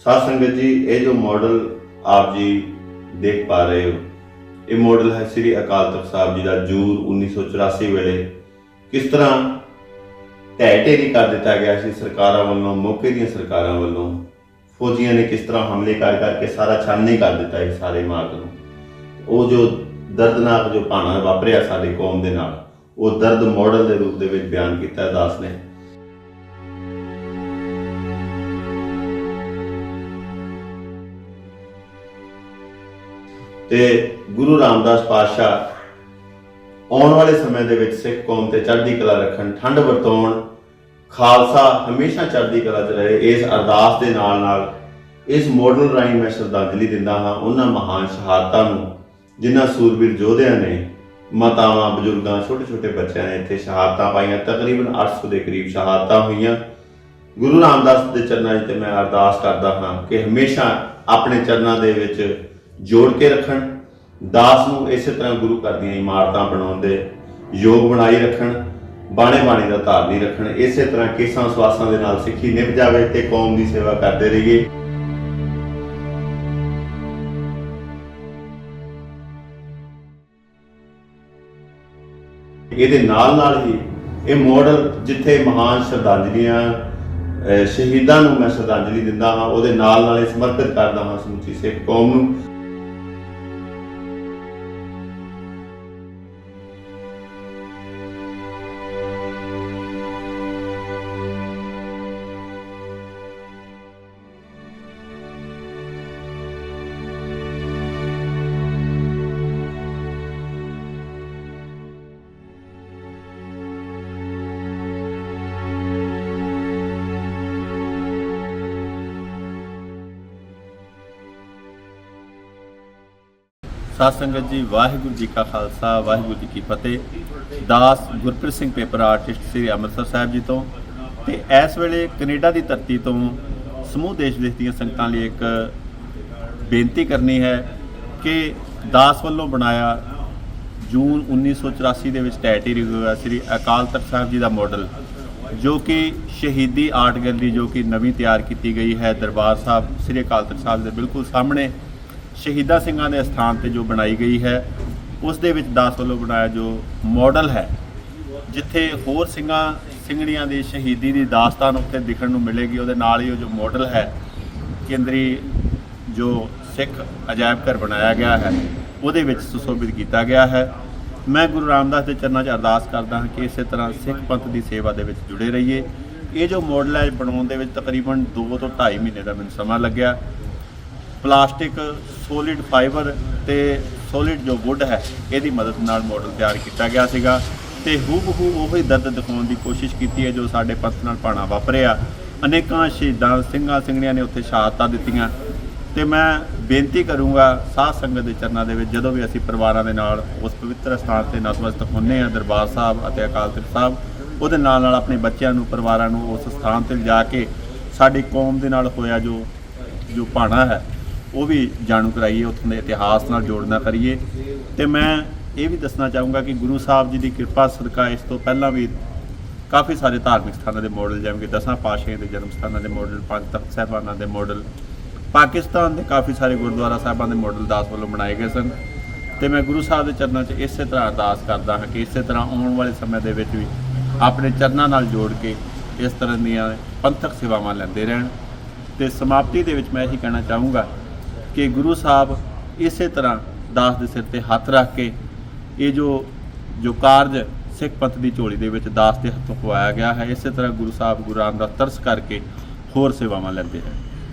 ਸਾਧ ਸੰਗਤ ਜੀ, ਇਹ ਜੋ ਮਾਡਲ ਆਪ ਜੀ ਦੇਖ ਪਾ ਰਹੇ ਹੋ, ਇਹ ਮਾਡਲ ਹੈ ਸ੍ਰੀ ਅਕਾਲ ਤਖਤ ਸਾਹਿਬ ਜੀ ਦਾ ਜੂਨ 1984 ਵੇਲੇ। ਕਿਸ ਤਰ੍ਹਾਂ ਢਹਿ ਢੇਰੀ ਕਰ ਦਿੱਤਾ ਗਿਆ ਸੀ ਸਰਕਾਰਾਂ ਵੱਲੋਂ, ਮੌਕੇ ਦੀਆਂ ਸਰਕਾਰਾਂ ਵੱਲੋਂ? ਫੌਜੀਆਂ ਨੇ ਕਿਸ ਤਰ੍ਹਾਂ ਹਮਲੇ ਕਰ ਕਰਕੇ ਸਾਰਾ ਛਾਨਣੀ ਕਰ ਦਿੱਤਾ ਇਹ ਸਾਰੇ ਮਾਰਗ ਨੂੰ? ਉਹ ਜੋ ਦਰਦਨਾਕ ਜੋ ਭਾਣਾ ਵਾਪਰਿਆ ਸਾਡੀ ਕੌਮ ਦੇ ਨਾਲ, ਉਹ ਦਰਦ ਮਾਡਲ ਦੇ ਰੂਪ ਦੇ ਵਿੱਚ ਬਿਆਨ ਕੀਤਾ ਦਾਸ ਨੇ। ਤੇ ਗੁਰੂ ਰਾਮਦਾਸ ਪਾਤਸ਼ਾਹ ਆਉਣ ਵਾਲੇ ਸਮੇਂ ਦੇ ਵਿੱਚ ਸਿੱਖ ਕੌਮ ਤੇ ਚੜ੍ਹਦੀ ਕਲਾ ਰੱਖਣ, ਠੰਡ ਵਰਤਾਉਣ, ਖਾਲਸਾ ਹਮੇਸ਼ਾ ਚੜ੍ਹਦੀ ਕਲਾ 'ਚ ਰਹੇ, ਇਸ ਅਰਦਾਸ ਦੇ ਨਾਲ ਨਾਲ ਇਸ ਮੋਡਲ ਰਾਹੀਂ ਮੈਂ ਸ਼ਰਧਾਂਜਲੀ ਦਿੰਦਾ ਹਾਂ ਉਹਨਾਂ ਮਹਾਨ ਸ਼ਹਾਦਤਾਂ ਨੂੰ, ਜਿਨ੍ਹਾਂ ਸੂਰਬੀਰ ਯੋਧਿਆਂ ਨੇ ਮਾਤਾਵਾਂ, ਬਜ਼ੁਰਗਾਂ ਛੋਟੇ ਛੋਟੇ ਬੱਚਿਆਂ ਨੇ ਇੱਥੇ ਸ਼ਹਾਦਤਾਂ ਪਾਈਆਂ, ਤਕਰੀਬਨ 800 ਦੇ ਕਰੀਬ ਸ਼ਹਾਦਤਾਂ ਹੋਈਆਂ। ਗੁਰੂ ਰਾਮਦਾਸ ਦੇ ਚਰਨਾਂ 'ਚ ਤੇ ਮੈਂ ਅਰਦਾਸ ਕਰਦਾ ਹਾਂ ਕਿ ਹਮੇਸ਼ਾ ਆਪਣੇ ਚਰਨਾਂ ਦੇ ਵਿੱਚ ਜੋੜ ਕੇ ਰੱਖਣ। ਦਾਸ ਨੂੰ ਇਸੇ ਤਰ੍ਹਾਂ ਗੁਰੂ ਘਰ ਦੀਆਂ ਇਮਾਰਤਾਂ ਬਣਾਉਣ ਦੇ ਯੋਗ ਬਣਾਈ ਰੱਖਣ। ਬਾਣੇ ਬਾਣੀ ਦਾ ਧਾਰਨੀ ਰੱਖਣ। ਇਸੇ ਤਰ੍ਹਾਂ ਕੇਸਾਂ ਸਵਾਸਾਂ ਦੇ ਨਾਲ ਸਿੱਖੀ ਨਿਭ ਜਾਵੇ ਤੇ ਕੌਮ ਦੀ ਸੇਵਾ ਕਰਦੇ ਰਹੀਏ। ਇਹਦੇ ਨਾਲ ਨਾਲ ਹੀ ਇਹ ਮਾਡਲ ਜਿੱਥੇ ਮਹਾਨ ਸ਼ਰਧਾਂਜਲੀਆਂ ਸ਼ਹੀਦਾਂ ਨੂੰ ਮੈਂ ਸ਼ਰਧਾਂਜਲੀ ਦਿੰਦਾ ਹਾਂ, ਉਹਦੇ ਨਾਲ ਨਾਲ ਇਹ ਸਮਰਪਿਤ ਕਰਦਾ ਹਾਂ ਸਮੁੱਚੀ ਸਿੱਖ ਕੌਮ ਨੂੰ। ਸਾਧ ਸੰਗਤ ਜੀ, ਵਾਹਿਗੁਰੂ ਜੀ ਕਾ ਖਾਲਸਾ, ਵਾਹਿਗੁਰੂ ਜੀ ਕੀ ਫਤਿਹ। ਦਾਸ ਗੁਰਪ੍ਰੀਤ ਸਿੰਘ ਪੇਪਰ ਆਰਟਿਸਟ ਸ੍ਰੀ ਅੰਮ੍ਰਿਤਸਰ ਸਾਹਿਬ ਜੀ ਤੋਂ। ਤੇ ਇਸ ਵੇਲੇ ਕੈਨੇਡਾ ਦੀ ਧਰਤੀ ਤੋਂ ਸਮੂਹ ਦੇਸ਼ ਦੇਸ਼ ਦੀਆਂ ਸੰਗਤਾਂ ਲਈ ਇੱਕ ਬੇਨਤੀ ਕਰਨੀ ਹੈ ਕਿ ਦਾਸ ਵੱਲੋਂ ਬਣਾਇਆ ਜੂਨ 1984 ਦੇ ਵਿੱਚ ਟੈਟਰੀ ਹੋਇਆ ਸ੍ਰੀ ਅਕਾਲ ਤਖਤ ਸਾਹਿਬ ਜੀ ਦਾ ਮਾਡਲ, ਜੋ ਕਿ ਸ਼ਹੀਦੀ ਆਰਟ ਗੈਲਰੀ ਜੋ ਕਿ ਨਵੀਂ ਤਿਆਰ ਕੀਤੀ ਗਈ ਹੈ ਦਰਬਾਰ ਸਾਹਿਬ, ਸ੍ਰੀ ਅਕਾਲ ਤਖਤ ਸਾਹਿਬ ਦੇ ਬਿਲਕੁਲ ਸਾਹਮਣੇ। ਸ਼ਹੀਦਾਂ ਸਿੰਘਾਂ ਦੇ ਸਥਾਨ ਤੇ ਜੋ ਬਣਾਈ ਗਈ ਹੈ, ਉਸ ਦੇ ਵਿੱਚ ਦਾਸ ਵੱਲੋਂ ਬਣਾਇਆ ਜੋ ਮਾਡਲ ਹੈ, ਜਿੱਥੇ ਹੋਰ ਸਿੰਘਾਂ ਸਿੰਘਣੀਆਂ ਦੀ ਸ਼ਹੀਦੀ ਦੀ ਦਾਸਤਾਨ ਉੱਥੇ ਦਿਖਣ ਨੂੰ ਮਿਲੇਗੀ, ਉਹਦੇ ਨਾਲ ਹੀ ਉਹ ਜੋ ਮਾਡਲ ਹੈ, ਕੇਂਦਰੀ ਜੋ ਸਿੱਖ ਅਜਾਇਬ ਘਰ ਬਣਾਇਆ ਗਿਆ ਹੈ, ਉਹਦੇ ਵਿੱਚ ਸੁਸ਼ੋਭਿਤ ਕੀਤਾ ਗਿਆ ਹੈ। ਮੈਂ ਗੁਰੂ ਰਾਮਦਾਸ ਦੇ ਚਰਨਾਂ 'ਚ ਅਰਦਾਸ ਕਰਦਾ ਹਾਂ ਕਿ ਇਸੇ ਤਰ੍ਹਾਂ ਸਿੱਖ ਪੰਥ ਦੀ ਸੇਵਾ ਦੇ ਵਿੱਚ ਜੁੜੇ ਰਹੀਏ। ਇਹ ਜੋ ਮਾਡਲ ਹੈ ਬਣਾਉਣ ਦੇ ਵਿੱਚ ਤਕਰੀਬਨ 2 ਤੋਂ 2.5 ਮਹੀਨੇ ਦਾ ਮੈਨੂੰ ਸਮਾਂ ਲੱਗਿਆ। ਪਲਾਸਟਿਕ ਸੋਲਿਡ ਫਾਈਬਰ ਤੇ ਸੋਲਿਡ ਜੋ ਵੁੱਡ ਹੈ, ਇਹਦੀ ਮਦਦ ਨਾਲ ਮਾਡਲ ਤਿਆਰ ਕੀਤਾ ਗਿਆ ਸੀਗਾ ਤੇ ਹੂਬਹੂ ਉਹੀ ਦਰਦ ਦਿਖਾਉਣ ਦੀ ਕੋਸ਼ਿਸ਼ ਕੀਤੀ ਹੈ ਜੋ ਸਾਡੇ ਪੰਥ ਨਾਲ ਭਾਣਾ ਵਾਪਰਿਆ ਅਨੇਕਾਂ ਸ਼ਹੀਦਾਂ ਸਿੰਘਾਂ ਸਿੰਘਣੀਆਂ ਨੇ ਉੱਥੇ ਸ਼ਹਾਦਤਾਂ ਦਿੱਤੀਆਂ ਤੇ ਮੈਂ ਬੇਨਤੀ ਕਰੂੰਗਾ ਸਾਧ ਸੰਗਤ ਦੇ ਚਰਨਾਂ ਦੇ ਵਿੱਚ ਜਦੋਂ ਵੀ ਅਸੀਂ ਪਰਿਵਾਰਾਂ ਦੇ ਨਾਲ ਉਸ ਪਵਿੱਤਰ ਸਥਾਨ ਤੇ ਨਤਮਸਤਕ ਹੁੰਨੇ ਆ, ਦਰਬਾਰ ਸਾਹਿਬ ਅਤੇ ਅਕਾਲ ਤਖਤ ਸਾਹਿਬ, ਉਹਦੇ ਨਾਲ ਨਾਲ ਆਪਣੇ ਬੱਚਿਆਂ ਨੂੰ, ਪਰਿਵਾਰਾਂ ਨੂੰ ਉਸ ਸਥਾਨ ਤੇ ਲਿਜਾ ਕੇ ਸਾਡੀ ਕੌਮ ਦੇ ਨਾਲ ਹੋਇਆ ਜੋ ਜੋ ਭਾਣਾ ਹੈ। ਉਹ ਵੀ ਜਾਣੂ ਕਰਾਈਏ, ਉੱਥੋਂ ਦੇ ਇਤਿਹਾਸ ਨਾਲ ਜੋੜਨਾ ਕਰੀਏ। ਤੇ ਮੈਂ ਇਹ ਵੀ ਦੱਸਣਾ ਚਾਹੂੰਗਾ ਕਿ ਗੁਰੂ ਸਾਹਿਬ ਜੀ ਦੀ ਕਿਰਪਾ ਸਦਕਾ ਇਸ ਤੋਂ ਪਹਿਲਾਂ ਵੀ ਕਾਫੀ ਸਾਰੇ ਧਾਰਮਿਕ ਸਥਾਨਾਂ ਦੇ ਮਾਡਲ ਜਿਵੇਂ ਕਿ ਦਸਾਂ ਪਾਤਸ਼ਾਹੀਆਂ ਦੇ ਜਨਮ ਸਥਾਨਾਂ ਦੇ ਮਾਡਲ ਪੰਜ ਤਖਤ ਸਾਹਿਬਾਨਾਂ ਦੇ ਮਾਡਲ ਪਾਕਿਸਤਾਨ ਦੇ ਕਾਫੀ ਸਾਰੇ ਗੁਰਦੁਆਰਾ ਸਾਹਿਬਾਂ ਦੇ ਮਾਡਲ ਦਾਸ ਵੱਲੋਂ ਬਣਾਏ ਗਏ ਸਨ। ਤੇ ਮੈਂ ਗੁਰੂ ਸਾਹਿਬ ਦੇ ਚਰਨਾਂ 'ਚ ਇਸੇ ਤਰ੍ਹਾਂ ਅਰਦਾਸ ਕਰਦਾ ਹਾਂ ਕਿ ਇਸੇ ਤਰ੍ਹਾਂ ਆਉਣ ਵਾਲੇ ਸਮੇਂ ਦੇ ਵਿੱਚ ਵੀ ਆਪਣੇ ਚਰਨਾਂ ਨਾਲ ਜੋੜ ਕੇ ਇਸ ਤਰ੍ਹਾਂ ਦੀਆਂ ਪੰਥਕ ਸੇਵਾਵਾਂ ਲੈਂਦੇ ਰਹਿਣ। ਤੇ ਸਮਾਪਤੀ ਦੇ ਵਿੱਚ ਮੈਂ ਇਹੀ ਕਹਿਣਾ ਚਾਹੂੰਗਾ ਕਿ ਗੁਰੂ ਸਾਹਿਬ ਇਸੇ ਤਰ੍ਹਾਂ ਦਾਸ ਦੇ ਸਿਰ ਤੇ ਹੱਥ ਰੱਖ ਕੇ ਇਹ ਜੋ ਜੋ ਕਾਰਜ ਸਿੱਖ ਪੰਥ ਦੀ ਝੋਲੀ ਦੇ ਵਿੱਚ ਦਾਸ ਦੇ ਹੱਥੋਂ ਖਵਾਇਆ ਗਿਆ ਹੈ, ਇਸੇ ਤਰ੍ਹਾਂ ਗੁਰੂ ਸਾਹਿਬ ਗੁਰੂ ਰਾਮਦਾਸ ਤਰਸ ਕਰਕੇ ਹੋਰ ਸੇਵਾਵਾਂ ਲੈਂਦੇ ਹੈ